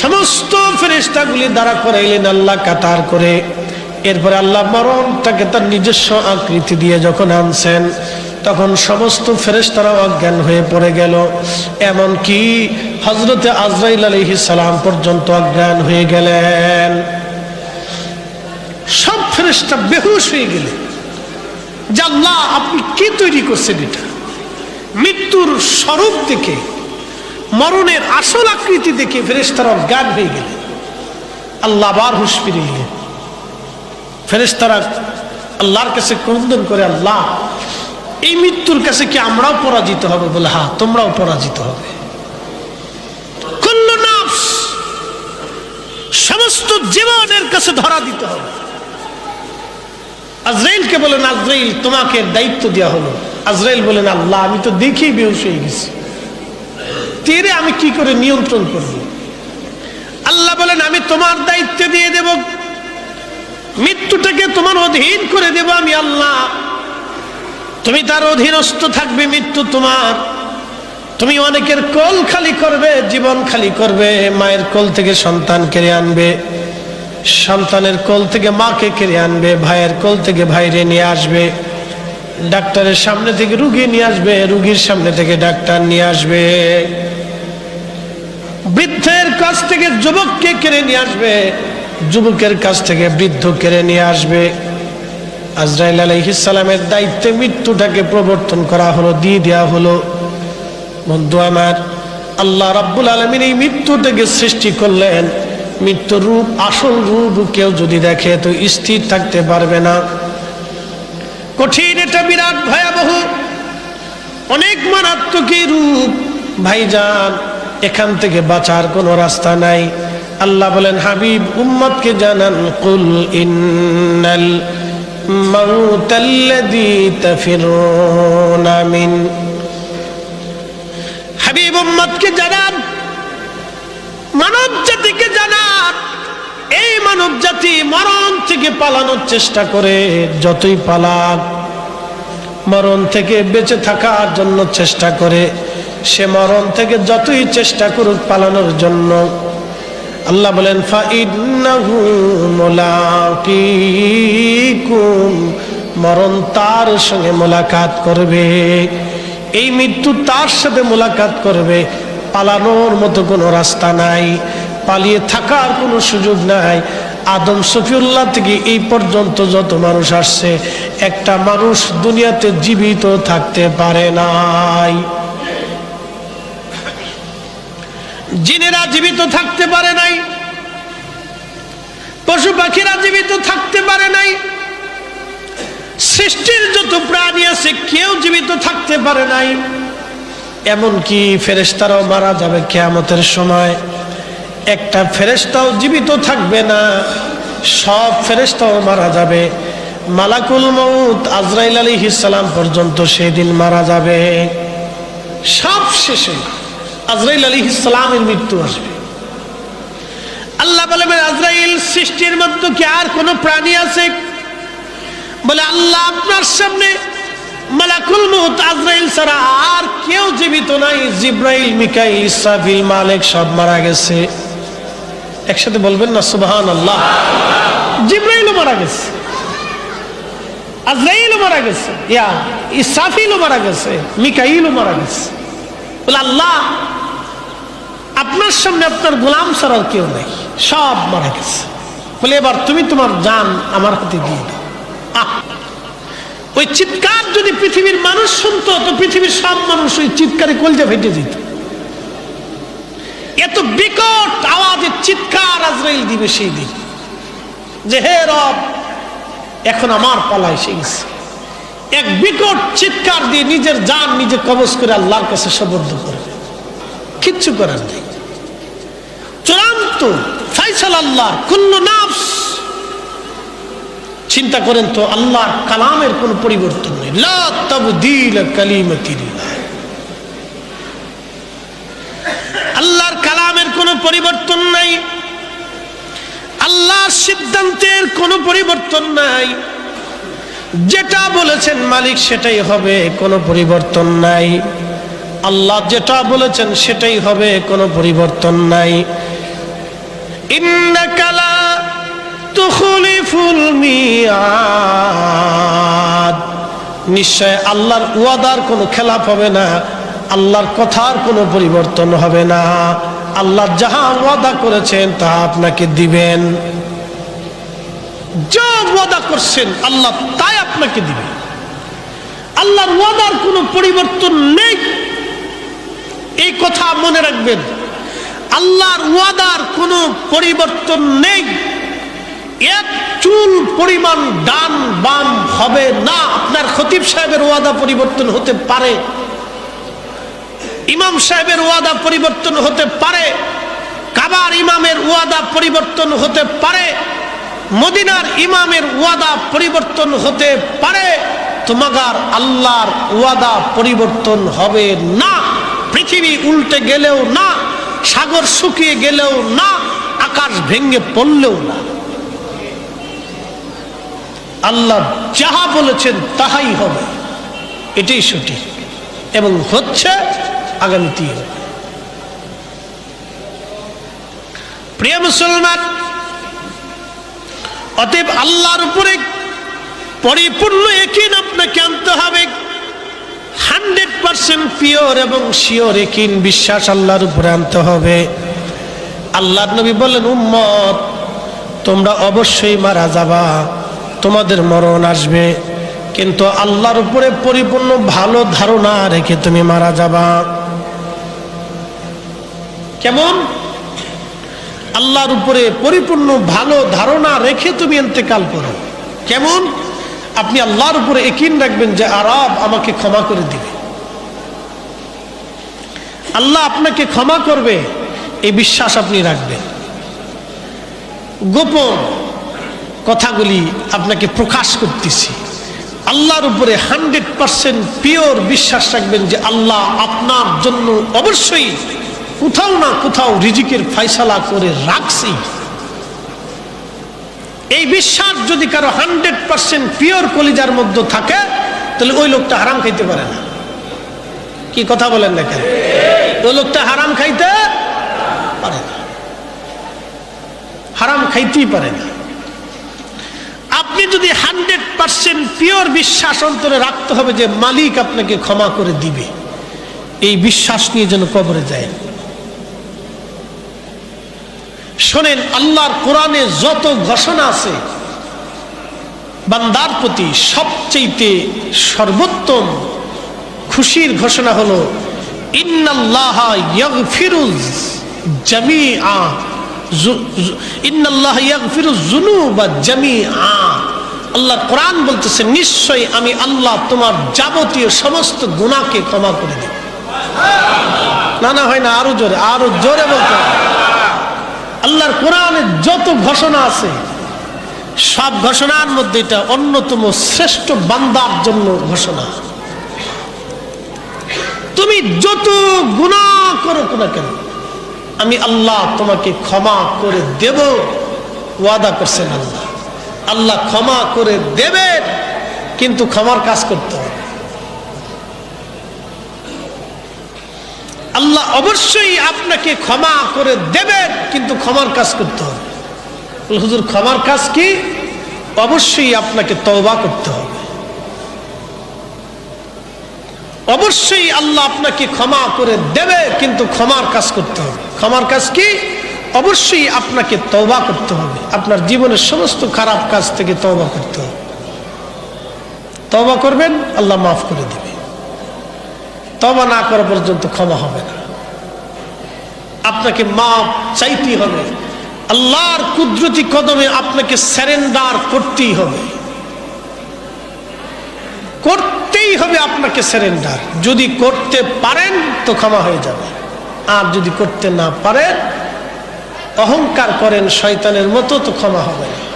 সমস্ত ফেরেস্তাগুলি দ্বারা করাইলেন আল্লাহ কাতার করে। এরপরে আল্লাহ মরণটাকে তার নিজস্ব আকৃতি দিয়ে যখন আনছেন, তখন সমস্ত ফেরেস্তারা অজ্ঞান হয়ে পড়ে গেল। এমনকি হজরতে আজরাইল আলহি সালাম পর্যন্ত অজ্ঞান হয়ে গেলেন। সব ফেরেস্তা বেহুশ হয়ে গেলেন যে আল্লাহ, আপনি কি তৈরি করছেন এটা? মৃত্যুর স্বরূপ দেখে মরণের আসল আকৃতি দেখে ফেরেস্তারা অজ্ঞান হয়ে গেলেন। আল্লাহ আবার হুশ ফিরে গেলেন ফেরেস্তারা আল্লাহর কাছে ক্রন্দন করে, আল্লাহ, এই মৃত্যুর কাছে কি আমরাও পরাজিত হবে? বলে হ্যাঁ তোমরাও পরাজিত হবে। সমস্ত জীবনের কাছে ধরা দিতে হবে। আজরাইলকে বলেন, আজরাইল, তোমাকে দায়িত্ব দেওয়া হলো। আজরাইল বলেন, আল্লাহ, আমি তো দেখেই বেহুশ হয়ে গেছি। তেরে আমি কি করে নিয়ন্ত্রণ করব? আল্লাহ বলেন, আমি তোমার দায়িত্ব দিয়ে দেব। মৃত্যুটাকে তোমার অধীন করে দেব আমি আল্লাহ। তুমি তার অধীনস্থ থাকবে, মৃত্যু তোমার। তুমি অনেকের কোল খালি করবে, জীবন খালি করবে, মায়ের কোল থেকে সন্তান কেড়ে আনবে। সন্তানের কোল থেকে মাকে কেড়ে আনবে, ভাইয়ের কোল থেকে ভাইরে নিয়ে আসবে। ডাক্তারের সামনে থেকে রুগী নিয়ে আসবে, রুগীর সামনে থেকে ডাক্তার নিয়ে আসবে। বৃদ্ধের কাছ থেকে যুবককে কেড়ে নিয়ে আসবে। যুবকের কাছ থেকে বৃদ্ধ কেড়ে নিয়ে আসবে। আজরাইল আলাইহিসালামের দায়িত্বে মৃত্যুটাকে প্রবর্তন করা হলো, দিয়ে দেওয়া হলো। বন্ধু আমার, আল্লাহ রাব্বুল আলমিন এই মৃত্যুটাকে সৃষ্টি করলেন। মৃত্যুর রূপ, আসল রূপ কেউ যদি দেখে তো স্থির থাকতে পারবে না। কঠিন এটা বিরাট ভয়াবহ, অনেক মারাত্মক রূপ। ভাইজান এখান থেকে বাঁচার কোনো রাস্তা নাই। আল্লাহ বলেন, হাবিব, উম্মতকে জানান, কুল ইন্নাল মাউতাল্লাযী তাফিরুনা মিন। হাবিব, উম্মতকে জানান মানব জাতিকে জানান। এই মানব জাতি মরণ থেকে পালানোর চেষ্টা করে, যতই পালাক মরণ থেকে বেঁচে থাকার জন্য চেষ্টা করে। সে মরণ থেকে যতই চেষ্টা করুক পালানোর জন্য। আল্লাহ বলেন মরণ তার সঙ্গে মোলাকাত করবে। এই মৃত্যু তার সাথে মোলাকাত করবে। পালানোর মতো কোনো রাস্তা নাই। পালিয়ে থাকার কোনো সুযোগ নাই। আদম সফিউল্লাহ থেকে এই পর্যন্ত যত মানুষ আসছে, একটা মানুষ দুনিয়াতে জীবিত থাকতে পারে নাই। জিনেরা জীবিত থাকতে পারে নাই। পশু পাখিরা জীবিত থাকতে পারে নাই। সৃষ্টির যত প্রাণী আছে, কেউ জীবিত থাকতে পারে নাই। এমনকি ফেরেস্তারাও মারা যাবে কেয়ামতের সময়। একটা ফেরেস্তাও জীবিত থাকবে না। সব ফেরেস্তাও মারা যাবে। মালাকুল মৌত আজরাইল আলী ইসালাম পর্যন্ত সেদিন মারা যাবে। সব শেষে আজরাইল আলী ইসলামের মৃত্যু আসবে। আল্লাহ বলে আজরাইল সৃষ্টির মধ্যে কি আর কোনো প্রাণী আছে? বলে, আল্লাহ আপনার সামনে মালাকুল মৌত আজরাইল ছাড়া আর কেউ জীবিত নাই। জিব্রাইল, মিকাইল, ইসরাফিল, মালিক সব মারা গেছে। একসাথে বলবেন না সুবহান আল্লাহ জিব্রাইলও মারা গেছে। আজরাইলও মারা গেছে। ইয়া, ইসরাফিলও মারা গেছে। মিকাইলও মারা গেছে। বলে, আল্লাহ, আপনার সামনে আপনার গোলাম ছাড়াও কেউ নাই। সব মারা গেছে। বলে, এবার তুমি তোমার জান আমার হাতে দিয়ে দাও। আহ! ওই চিৎকার যদি পৃথিবীর মানুষ শুনতো, তো পৃথিবীর সব মানুষ ওই চিৎকারে কলজা ফেটে যেত। এত বিকট আওয়াজের চিৎকার আজরাইল দিবে সেই দিন যে, হে রব, এখন আমার পালা এসে গেছে। এক বিকট চিৎকার দিয়ে নিজের জান নিজে কবজ করে আল্লাহর কাছে সবদ্ধ করবে কিচ্ছু করার নেই। চূড়ান্ত ফাইসাল আল্লাহ কুল্লু নাফস। চিন্তা করেন তো, আল্লাহর কালামের কোনো পরিবর্তন নেই। লা তাবদীল কালিমাতিল্লাহ আল্লাহর কালামের কোনো পরিবর্তন নাই আল্লাহর সিদ্ধান্তের কোনো পরিবর্তন নাই। যেটা বলেছেন মালিক, সেটাই হবে, কোনো পরিবর্তন নাই। আল্লাহ যেটা বলেছেন, সেটাই হবে, কোনো পরিবর্তন নাই। নিশ্চয় আল্লাহর ওয়াদার কোনো খেলাপ হবে না, আল্লাহর কথার কোনো পরিবর্তন হবে না। আল্লাহ যাহা ওয়াদা করেছেন, তা আপনাকে দিবেন। যা ওয়াদা করছেন, আল্লাহ তাই আপনাকে দিবেন আল্লাহর ওয়াদার কোনো পরিবর্তন নেই। এই কথা মনে রাখবেন, আল্লাহর ওয়াদার কোনো পরিবর্তন নেই। এক চুল পরিমাণ ডান বাম হবে না। আপনার খতিব সাহেবের ওয়াদা পরিবর্তন হতে পারে। ইমাম সাহেবের ওয়াদা পরিবর্তন হতে পারে। কাবার ইমামের ওয়াদা পরিবর্তন হতে পারে। মদিনার ইমামের ওয়াদা পরিবর্তন হতে পারে, তোমাগার আল্লাহর ওয়াদা পরিবর্তন হবে না। পৃথিবী উল্টে গেলেও না, সাগর শুকিয়ে গেলেও না, আকাশ ভেঙে পড়লেও না। আল্লাহ যাহা বলেছেন তাহাই হবে। এটাই সঠিক এবং হচ্ছে আগামীতেই হবে প্রিয় মুসলমান অতএব আল্লাহর উপরে পরিপূর্ণ একিন আপনাকে আনতে হবে। হান্ড্রেড পার্সেন্ট পিওর এবং শিওর একিন বিশ্বাস আল্লাহর উপরে আনতে হবে। আল্লাহ নবী বলেন উম্মত, তোমরা অবশ্যই মারা যাবা, তোমাদের মরণ আসবে। কিন্তু আল্লাহর উপরে পরিপূর্ণ ভালো ধারণা রেখে তুমি মারা যাবা। কেমন? আল্লাহর উপরে পরিপূর্ণ ভালো ধারণা রেখে তুমি এতেকাল করো। কেমন? আপনি আল্লাহর উপরে একিন রাখবেন যে আরব আমাকে ক্ষমা করে দিবে। আল্লাহ আপনাকে ক্ষমা করবে, এই বিশ্বাস আপনি রাখবেন। গোপন কথাগুলি আপনাকে প্রকাশ করতেছি। আল্লাহর উপরে হান্ড্রেড পার্সেন্ট পিওর বিশ্বাস রাখবেন যে আল্লাহ আপনার জন্য অবশ্যই কোথাও না কোথাও রিজিকের ফাইসালা করে রাখছি। এই বিশ্বাস যদি কারও হান্ড্রেড পার্সেন্ট পিওর কলিজার মধ্যে থাকে, তাহলে ওই লোকটা হারাম খাইতে পারে না। কি কথা বলেন দেখেন ওই লোকটা হারাম খাইতে পারে না। হারাম খাইতেই পারে না। আপনি যদি হান্ড্রেড পার্সেন্ট পিওর বিশ্বাস অন্তরে রাখতে হবে যে মালিক আপনাকে ক্ষমা করে দিবে, এই বিশ্বাস নিয়ে যেন কবরে যায়। শোনেন, আল্লাহর কোরআনে যত ঘোষণা আছে, বান্দার প্রতি সবচেয়ে সর্বোত্তম খুশির ঘোষণা হলো আল্লাহ কোরআন বলতেছে নিশ্চয়ই আমি আল্লাহ তোমার যাবতীয় সমস্ত গুণাকে ক্ষমা করে দেব। না না, হয় না, আরও জোরে আরও জোরে বলতে আল্লাহর কোরআনে যত ঘোষণা আছে, সব ঘোষণার মধ্যে এটা অন্যতম শ্রেষ্ঠ বান্দার জন্য ঘোষণা। তুমি যত গুণা করো না কেন, আমি আল্লাহ তোমাকে ক্ষমা করে দেব, ওয়াদা করছেন আল্লাহ। আল্লাহ ক্ষমা করে দেবেন, কিন্তু ক্ষমার কাজ করতে হবে আল্লাহ অবশ্যই আপনাকে ক্ষমা করে দেবেন কিন্তু ক্ষমার কাজ করতে হবে। হুজুর, ক্ষমার কাজ কি? অবশ্যই আপনাকে তওবা করতে হবে। অবশ্যই আল্লাহ আপনাকে ক্ষমা করে দেবে, কিন্তু ক্ষমার কাজ করতে হবে। ক্ষমার কাজ কি? অবশ্যই আপনাকে তওবা করতে হবে। আপনার জীবনের সমস্ত খারাপ কাজ থেকে তওবা করতে হবে। তওবা করবেন, আল্লাহ মাফ করে দিবে। তবা না করা পর্যন্ত ক্ষমা হবে না। আপনাকে মাপ চাইতে হবে। আল্লাহর কুদরতি কদমে আপনাকে স্যারেন্ডার করতেই হবে। করতেই হবে আপনাকে স্যারেন্ডার যদি করতে পারেন তো ক্ষমা হয়ে যাবে। আর যদি করতে না পারেন, অহংকার করেন শয়তানের মতো তো ক্ষমা হবে না।